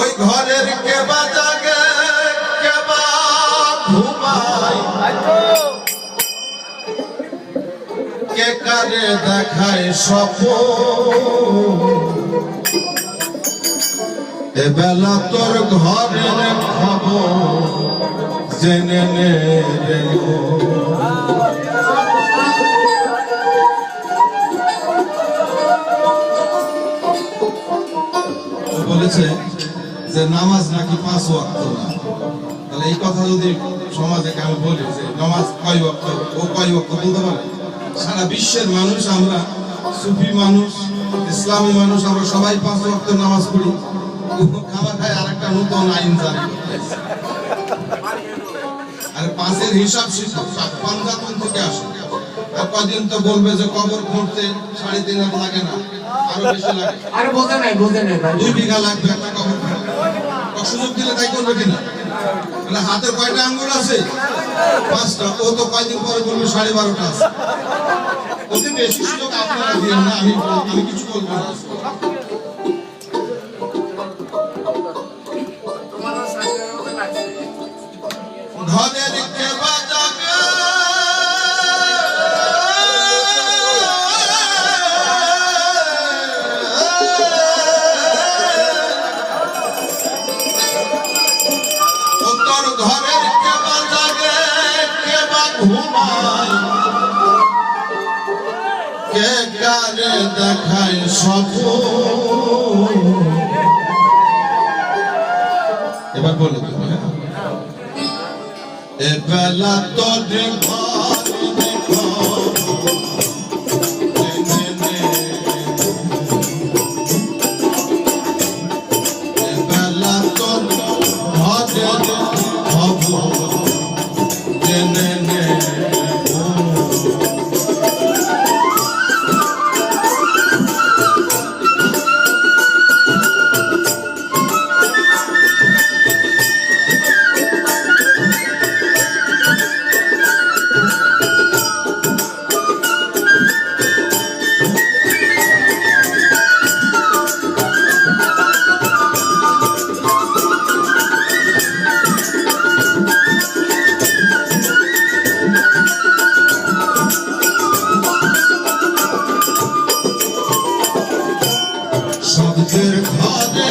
ওই ঘরের কেবা জাগে, কেবা ঘুমায়। কে কারে দেখায় স্বপ্ন? এবেলা তোর ঘরের খবর জেনে নে রে বলেছে যে নামাজ নাকি পাঁচ ওয়াক্ত না। তাহলে এই কথা যদি সমাজে কেন বলি যে নামাজ কয় ওয়াক্ত, ও কয় ওয়াক্ত বলতে পারে? সারা বিশ্বের মানুষ আমরা, সুফি মানুষ, ইসলামী মানুষ, আমরা সবাই পাঁচ ওয়াক্ত নামাজ পড়ি। খাবার খায় আর একটা নতুন আইন জারি আর পাঁচের হিসাব শিখো পাঞ্জাতন থেকে আসে। কদিন তো বলবে যে কবর খুঁড়তে সাড়ে তিন হাত লাগে না আরও বেশি লাগে। আরে বোঝে নাই বোঝে নাই দুই বিঘা লাগবে একটা কবর সুযোগ দিলে তাই করবে কিনা? তাহলে হাতের কয়টা আঙ্গুল আছে? পাঁচটা। ও তো কয়দিন পরে বলবে সাড়ে বারোটা আছে। ওতে বেশি সুযোগ আপনারা দিন না আমি আমি কিছু বলব না। কে কারে দেখায় সফ এবার বলো তুমি হ্যাঁ? এবেলা তো দেখো। Oh, সবদের ঘরে